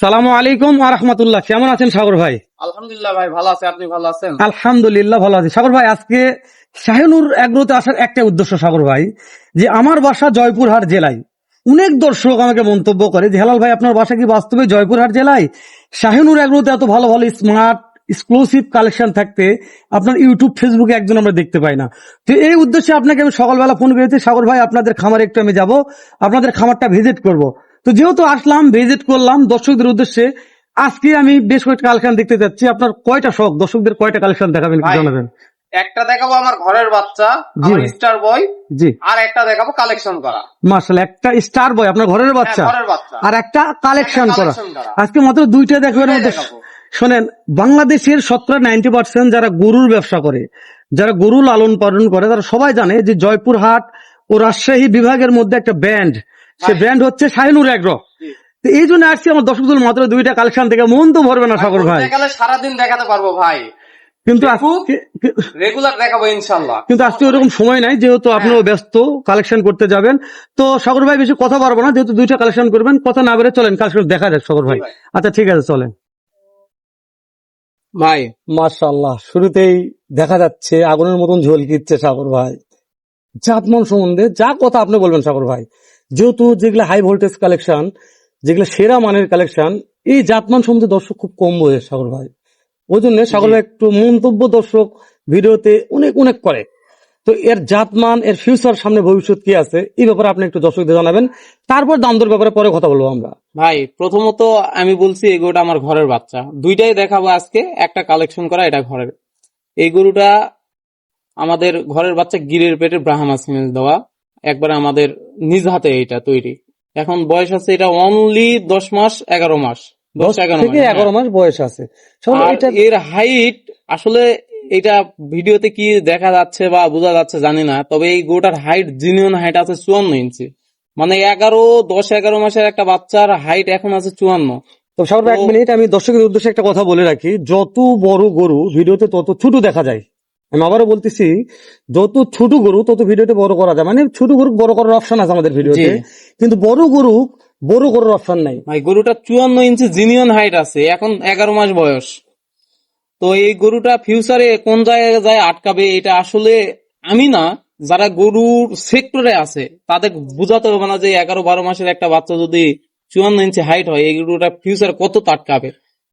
সালামু আলাইকুম আরহামতুল্লাহ কেমন আছেন সাগর ভাই? আলহামদুলিল্লাহ ভাই ভালো আছে। আপনি ভালো আছেন? আলহামদুলিল্লাহ ভালো আছি। সাগর ভাই আজকে শাহিনুর এগ্রোতে আসার একটা উদ্দেশ্য সাগর ভাই যে আমার বাসা জয়পুরহাট জেলায়। অনেক দর্শক আমাকে মন্তব্য করে যে হেলাল ভাই আপনার বাসা কি বাস্তবে জয়পুরহাট জেলায়? শাহিনুর এগ্রোতে এত ভালো ভালো স্মার্ট এক্সক্লুসিভ কালেকশন থাকতে আপনার ইউটিউব ফেসবুকে একজন আমরা দেখতে পাই না। তো এই উদ্দেশ্যে আপনাকে আমি সকালবেলা ফোন করেছি সাগর ভাই আপনাদের খামারে একটু আমি যাব আপনাদের খামারটা ভিজিট করব। তো যেহেতু আসলাম ভিজিট করলাম দর্শকদের উদ্দেশ্যে আজকে আমি বেশ কয়েকটা কালেকশন দেখতে যাচ্ছি। আপনার কয়টা শখ? দর্শকদের কয়টা কালেকশন দেখাবেন জানাবেন। একটা দেখাবো আমার ঘরের বাচ্চা আমার স্টার বয় জি। আর একটা দেখাবো কালেকশন করা। মার্শাল একটা স্টার বয় আপনার ঘরের বাচ্চা। হ্যাঁ, ঘরের বাচ্চা। আর একটা কালেকশন করা। আজকে মাত্র দুইটা দেখবেন। শোনেন বাংলাদেশের শতকরা নাইনটি পার্সেন্ট যারা গরুর ব্যবসা করে যারা গরু লালন পালন করে তারা সবাই জানে যে জয়পুরহাট ও রাজশাহী বিভাগের মধ্যে একটা ব্যান্ড সে ব্র্যান্ড হচ্ছে শাহিনুর। তো এই জন্য আসছি আমার দর্শকদের মাত্র দুইটা কালেকশন থেকে মন তো ভরবে না সাগর ভাই। দেখালে সারাদিন দেখাতে পারব ভাই। কিন্তু। রেগুলার দেখাবো ইনশাল্লাহ। কিন্তু আজকে ওরকম সময় নাই যেহেতু আপনিও হ্যাঁ। ব্যস্ত কালেকশন করতে যাবেন। তো সাগর ভাই বেশি কথা পারব না যেহেতু দুইটা কালেকশন করবেন কথা না বেড়ে চলেন কালেকশন দেখা যাক সাগর ভাই। আচ্ছা ঠিক আছে চলেন। ভাই মার্শাল্লাহ শুরুতেই দেখা যাচ্ছে আগুনের মতন ঝলকিচ্ছে সাগর ভাই। জাতমান সম্বন্ধে যা কথা আপনি বলবেন সাগর ভাই। যেহেতু যেগুলো হাই ভোল্টেজ কালেকশন যেগুলো সেরা মানের কালেকশন এই জাতমান সম্বন্ধে দর্শক খুব কম বোঝে সাগর ভাই। ওই জন্য সাগর ভাই একটু মন্তব্য দর্শক ভিডিওতে অনেক অনেক করে। তো এর জাতমান এর ফিউচার সামনে ভবিষ্যৎ কি আছে এই ব্যাপারে আপনি একটু দর্শকদের জানাবেন। তারপর দাম দর ব্যাপারে পরে কথা বলব আমরা। ভাই প্রথমত আমি বলছি এই গরুটা আমার ঘরের বাচ্চা। দুইটাই দেখাবো আজকে একটা কালেকশন করা এটা ঘরের। এই গরুটা আমাদের ঘরের বাচ্চা গিরের পেটে ব্রাহ্মা সিমেন্স দেওয়া। একবারে আমাদের নিজ হাতে এটা তৈরি। এখন বয়স আছে এটা অনলি দশ মাস এগারো মাস। দশ দশ এগারো থেকে মাস, এগারো মাস বয়স আছে। এর হাইট আসলে এটা ভিডিওতে কি দেখা যাচ্ছে বা বোঝা যাচ্ছে জানি না তবে এই গরুটার হাইট জিনিয়ন হাইট আছে চুয়ান্ন ইঞ্চি। মানে এগারো দশ এগারো মাসের একটা বাচ্চার হাইট এখন আছে চুয়ান্ন। তো সাগর এক মিনিট আমি দর্শকের উদ্দেশ্যে একটা কথা বলে রাখি। যত বড় গরু ভিডিওতে তত ছোট দেখা যায়। আমি আবারও বলতেছি যত ছোট গরু তত ভিডিওতে বড় করা যায়। মানে ছোট গরু বড় করার অপশন আছে আমাদের ভিডিওতে। কিন্তু বড় গরু বড় করার অপশন নাই। ভাই গরুটা চুয়ান্ন ইঞ্চি জিনিয়ন হাইট আছে। এখন এগারো মাস বয়স। তো এই গরুটা ফিউচারে কোন জায়গায় যায় আটকাবে এটা আসলে আমি না যারা গরুর সেক্টরে আছে তাদের বুঝাতে হবে না যে এগারো বারো মাসের একটা বাচ্চা যদি চুয়ান্ন ইঞ্চি হাইট হয় এই গরুটা ফিউচার কত আটকাবে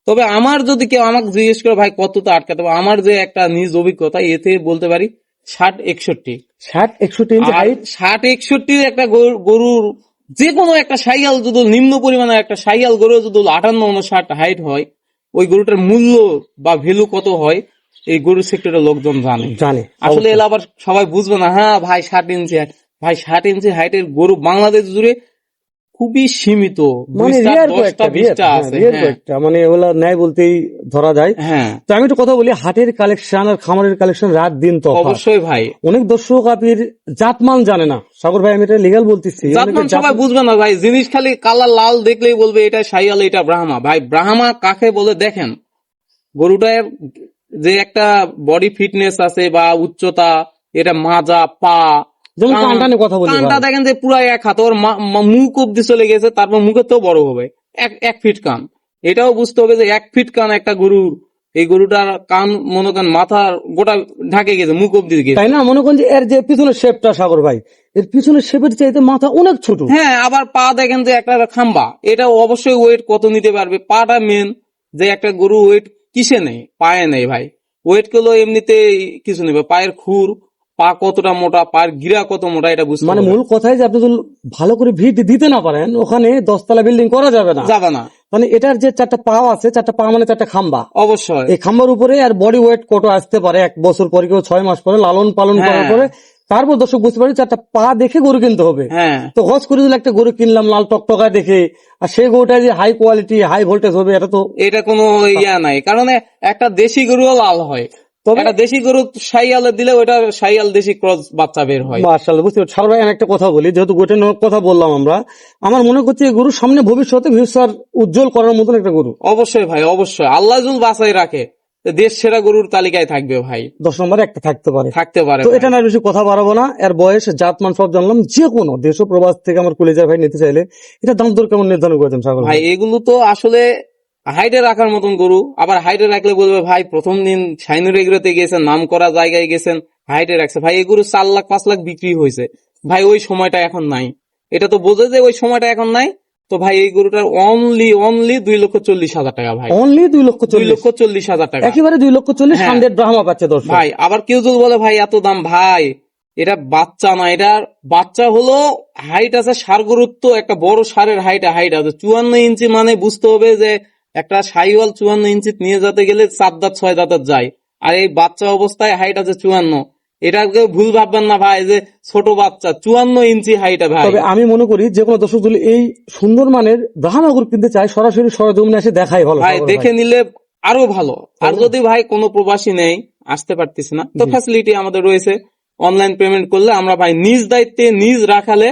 তবে আমার যদি কেউ আমাকে জিজ্ঞেস করে ভাই কত আটকাতে হবে আমার যে একটা নিজ অভিজ্ঞতা এতে বলতে পারি ষাট একষট্টি। ষাট একষট্টি ইঞ্চি হাইট ষাট একষট্টির একটা গরুর যে কোনো একটা সাইয়াল যদি নিম্ন পরিমাণের একটা সাইয়াল গরু যদি আটান্ন উনষাট হাইট হয় ওই গরুটার মূল্য বা ভ্যালু কত হয় এই গরু সেক্টরের লোকজন জানে। জানে আসলে এলা আবার সবাই বুঝবে না হ্যাঁ ভাই ষাট ইঞ্চি ভাই ষাট ইঞ্চি হাইটের গরু বাংলাদেশ জুড়ে খুবই সীমিত। মানে কয়েকটা রিয়ার হ্যাঁ। কয়েকটা মানে ওগুলা ন্যায় বলতেই ধরা যায়। হ্যাঁ। তো আমি একটু কথা বলি হাটের কালেকশন আর খামারের কালেকশন রাত দিন তো অবশ্যই ভাই। অনেক দর্শক আপনি জাতমান জানে না। সাগর ভাই আমি এটা লিগাল বলতেছি। জাতমান সবাই বুঝবে না ভাই জিনিস খালি কালার লাল দেখলেই বলবে এটা সাইয়াল এটা ব্রাহ্মা। ভাই ব্রাহ্মা কাকে বলে দেখেন? গরুটার যে একটা বডি ফিটনেস আছে বা উচ্চতা এটা মাজা পা যেমন কথা বলি কানটা দেখেন যে পুরো এক হাত ওর মুখ অব্দি চলে গেছে তারপর মুখের তো বড় হবে। এক এক ফিট কান। এটাও বুঝতে হবে যে এক ফিট কান একটা গরুর এই গরুটার কান মনে করেন মাথার গোটা ঢাকে গেছে মুখ অব্দি গেছে। তাই না? মনে করেন যে এর যে পিছনের শেপটা সাগর ভাই এর পিছনের শেপের চাইতে মাথা অনেক ছোট। হ্যাঁ আবার পা দেখেন যে একটা খাম্বা এটা অবশ্যই ওয়েট কত নিতে পারবে? পাটা মেন যে একটা গরু ওয়েট কিসে নেই পায়ে নেই ভাই। ওয়েটগুলো এমনিতে কিছু নেবে পায়ের খুর পা কতটা মোটা পায়ের গিরা কত মোটা এটা বুঝতে মানে মূল কথাই যে আপনি যদি ভালো করে ভিট দিতে না পারেন ওখানে দশতলা বিল্ডিং করা যাবে না। যাবে না। মানে এটার যে চারটা পা আছে চারটা পা মানে চারটা খাম্বা। অবশ্যই। এই খাম্বার উপরে আর বডি ওয়েট কত আসতে পারে এক বছর পরে কেউ ছয় মাস পরে লালন পালন করার হ্যাঁ। পরে তারপর দর্শক বুঝতে পারে চারটা পা দেখে গরু কিনতে হবে। হ্যাঁ। তো হজ করে দিলে একটা গরু কিনলাম লাল টকটকায় দেখে আর সেই গরুটা যে হাই কোয়ালিটি হাই ভোল্টেজ হবে এটা তো এটা কোনো ইয়া নাই। কারণ একটা দেশি গরুও লাল হয়। একটা দেশি গরু সাইয়ালে দিলে ওটা সাইয়াল দেশি ক্রস বাচ্চা বের হয়। মার্শাল্লাহ বুঝতে পারছি। ভাই একটা কথা বলি যেহেতু গোটের কথা বললাম আমরা আমার মনে করছে এই গরু সামনে ভবিষ্যতে ফিউচার উজ্জ্বল করার মতন একটা গরু। অবশ্যই ভাই অবশ্যই। আল্লাহ জুল রাখে দেশ সেরা গরুর তালিকায় থাকবে ভাই। দশ নম্বরে একটা থাকতে পারে। থাকতে পারে তো এটা না বেশি কথা বাড়াবো না। এর বয়স জাত মান সব জানলাম। যে কোনো দেশ ও প্রবাস থেকে আমার কলেজের ভাই নিতে চাইলে এটা দাম দর কেমন নির্ধারণ করেছেন ভাই এগুলো তো আসলে হাইটে রাখার মতন গরু। আবার হাইটে রাখলে বলবে ভাই প্রথম দিন সাইনুর এগুলোতে গেছেন নাম করা জায়গায় গেছেন হাইটে রাখছে। ভাই এই গরু চার লাখ পাঁচ লাখ বিক্রি হয়েছে। ভাই ওই সময়টা এখন নাই। এটা তো বোঝে যে ওই সময়টা এখন নাই। তো ভাই এই গরুটার অনলি অনলি দুই লক্ষ চল্লিশ হাজার টাকা ভাই। অনলি দুই লক্ষ দুই লক্ষ চল্লিশ হাজার টাকা। একেবারে দুই লক্ষ চল্লিশ হ্যাঁ। হান্ড্রেড ব্রাহ্মা পাচ্ছে দর্শক। ভাই আবার কেউ যদি বলে ভাই এত দাম ভাই এটা বাচ্চা না এটা বাচ্চা হলো হাইট আছে সার গুরুত্ব একটা বড় সারের হাইট হাইট আছে। চুয়ান্ন ইঞ্চি মানে বুঝতে হবে যে একটা সাইওয়াল চুয়ান্ন ইঞ্চি নিয়ে যেতে গেলে চার দাঁত ছয় দাঁতের যায়। আর এই বাচ্চা অবস্থায় হাইট আছে চুয়ান্ন। এটাকে ভুল ভাববেন না ভাই যে ছোট বাচ্চা চুয়ান্ন ইঞ্চি হাইট ভাই। তবে আমি মনে করি যে কোনো দর্শক যদি এই সুন্দর মানের ব্রাহ্মাগুর কিনতে চায় সরাসরি সরজমিনে এসে দেখাই ভালো ভাই দেখে নিলে আরও ভালো। আর যদি ভাই কোনো প্রবাসী নেই আসতে পারতেছে না। তো ফ্যাসিলিটি আমাদের রয়েছে। অনলাইন পেমেন্ট করলে আমরা ভাই নিজ দায়িত্বে নিজ রাখালে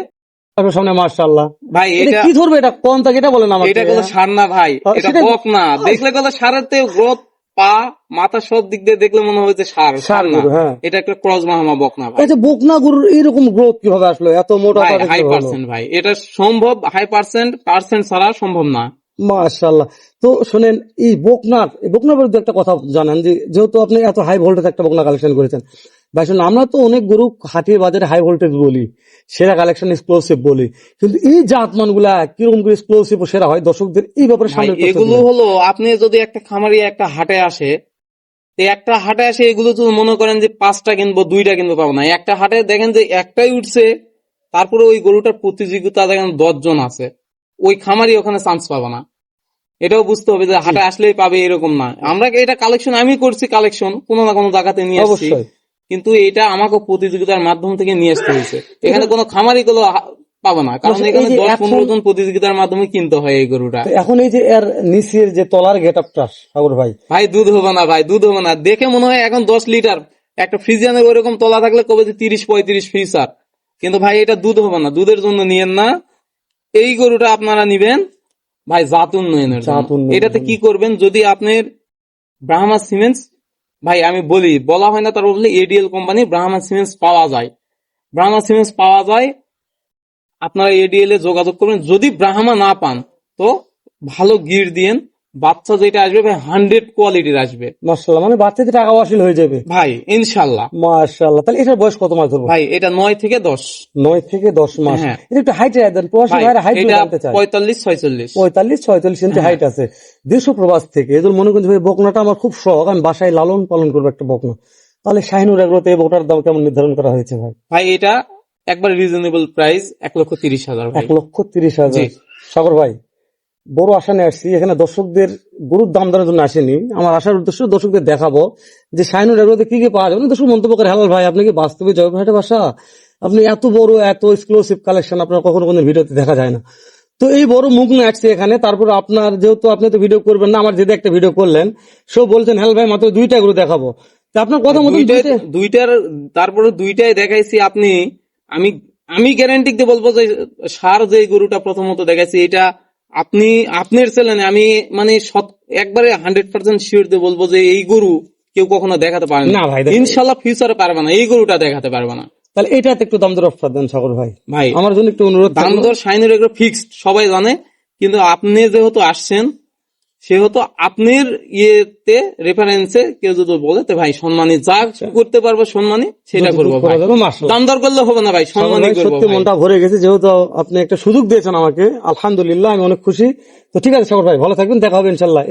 আপনার সামনে মার্শাল্লাহ ভাই এটা এটা কি ধরবে? এটা কোন তাকে এটা বলেন আমাকে। এটা কোনো সার না ভাই। এটা বক না। দেখলে কথা সারের তে গ্রোথ পা মাথা সব দিক দিয়ে দেখলে মনে হচ্ছে সার সার সার না। হ্যাঁ। এটা একটা ক্রস মাহামা বক না ভাই। আচ্ছা বকনা গরুর এরকম গ্রোথ কীভাবে আসলো? এত মোটা ভাই হাই পার্সেন্ট ভাই। এটা সম্ভব হাই পার্সেন্ট পার্সেন্ট ছাড়া সম্ভব না। মাশাল্লাহ তো শোনেন এই বকনার বকনার বিরুদ্ধে একটা কথা জানান যে যেহেতু আপনি এত হাই ভোল্টেজ একটা বকনা কালেকশন করেছেন শুনুন আমরা তো অনেক গরু হাটির বাজারে হাই ভোল্টেজ বলি সেরা কালেকশন এক্সপ্লোসিভ বলি কিন্তু এই জাতমানগুলা কীরকম করে এক্সপ্লোসিভ সেরা হয় দর্শকদের এই ব্যাপারে সামনে এগুলো হলো আপনি যদি একটা খামারি একটা হাটে আসে একটা হাটে আসে এগুলো তো মনে করেন যে পাঁচটা কিনবো দুইটা কিনবো পাবো না। একটা হাটে দেখেন যে একটাই উঠছে তারপরে ওই গরুটার প্রতিযোগিতা দেখেন দশ জন আছে ওই খামারি ওখানে চান্স পাবে না। এটাও বুঝতে হবে যে হাটে আসলেই পাবে এরকম না। আমরা এটা কালেকশন আমি করছি কালেকশন কোনো না কোনো জায়গাতে নিয়ে আসছি। অবশ্যই। কিন্তু এটা আমাকে প্রতিযোগিতার মাধ্যম থেকে নিয়ে আসতে হয়েছে। এখানে কোনো খামারি গুলো পাবে না কারণ এখানে দশ পনেরো জন প্রতিযোগিতার মাধ্যমে কিনতে হয় এই গরুটা। এখন এই যে এর নিচের যে তলার গেট আপটা সাগর ভাই। ভাই দুধ হবে না ভাই দুধ হবে না। দেখে মনে হয় এখন দশ লিটার একটা ফ্রিজিয়ানের ওরকম তলা থাকলে কবে যে তিরিশ পঁয়ত্রিশ ফ্রিজার কিন্তু ভাই এটা দুধ হবে না দুধের জন্য নিয়েন না। এই গরুটা আপনারা নিবেন ভাই। জাত উন্নয়নের এটাতে কি করবেন যদি আপনার ব্রাহ্মা সিমেন্টস ভাই, আমি বলি, বলা হয় না তার বললে এডিএল কোম্পানি ব্রাহ্মা সিমেন্স পাওয়া যায়। ব্রাহ্মা সিমেন্স পাওয়া যায়, আপনারা এডিএল এ যোগাযোগ করবেন। যদি ব্রাহ্মা না পান, তো ভালো গির দিয়েন। বাচ্চা যেটা আসবে ভাই হান্ড্রেড কোয়ালিটির আসবে। মার্শাল্লাহ মানে বাচ্চাদের টাকা ওয়াসিল হয়ে যাবে। ভাই ইনশাল্লাহ মার্শাল্লাহ তাহলে এটার বয়স কত মাস ধরবো? ভাই এটা নয় থেকে দশ। নয় থেকে দশ মাস। হ্যাঁ। এটা একটু হাইট দেন প্রবাসী ভাই ভাইরা হাইট জানতে চায়। পঁয়তাল্লিশ ছয়চল্লিশ। পঁয়তাল্লিশ ছয়তাল্লিশ ইঞ্চি হাইট আছে। দেশ প্রবাস থেকে এদের মনে করছে ভাই বকনাটা আমার খুব শখ আমি বাসায় লালন পালন করব একটা বকনা। তাহলে শাহিনুর এগুলোতে এই বকনার দাম কেমন নির্ধারণ করা হয়েছে ভাই? ভাই এটা একবার রিজনেবল প্রাইস এক লক্ষ তিরিশ হাজার এক লক্ষ তিরিশ হাজার। সাগর ভাই বড় আশা নিয়ে আসছি এখানে দর্শকদের গরুর দাম দরের জন্য আসেনি। আমার আসার উদ্দেশ্য দর্শকদের দেখাবো যে শাহিনুর এগুলোতে কি কি পাওয়া যাবে দর্শক মন্তব্য করে হালাল ভাই আপনি কি বাস্তবে জয়পুরহাটে বাসা? আপনি এত বড় এত এক্সক্লুসিভ কালেকশন আপনার কখনো কোনো ভিডিওতে দেখা যায় না। তো এই বড় মুখ না আসছে এখানে। তারপর আপনার যেহেতু আপনি তো ভিডিও করবেন না আমার যেহেতু একটা ভিডিও করলেন। সব বলছেন হ্যাল ভাই মাত্র দুইটা গরু দেখাবো। আপনার কথা দুইটা- দুইটার তারপরে দুইটাই দেখাইছি আপনি। আমি আমি গ্যারান্টি দিয়ে বলব যে সার যে গরুটা প্রথমত দেখাইছি এটা আপনি আপনার চ্যানেলে আমি মানে একবারে হান্ড্রেড পার্সেন্ট শিওর দিয়ে বলব যে এই গরু কেউ কখনো দেখাতে পারে না। না ভাই, ইনশাল্লাহ ফিউচারে পারবে না এই গরুটা দেখাতে পারবে না। তাহলে এটাতে একটু দাম দর অফার দেন সাগর ভাই। ভাই আমার জন্য একটু অনুরোধ দাম দর সাইনের একটু ফিক্সড সবাই জানে। কিন্তু আপনি যেহেতু আসছেন সেহেতু আপনার ইয়েতে রেফারেন্সে কেউ যদি বলে তো ভাই সম্মানী যা করতে পারব সম্মানী সেটা করব দাম দর করলে হবে না ভাই সম্মানি সত্যি মনটা ভরে গেছে যেহেতু আপনি একটা সুযোগ দিয়েছেন আমাকে আলহামদুলিল্লাহ আমি অনেক খুশি। তো ঠিক আছে সবার ভাই ভালো থাকবেন দেখা হবে ইনশাল্লাহ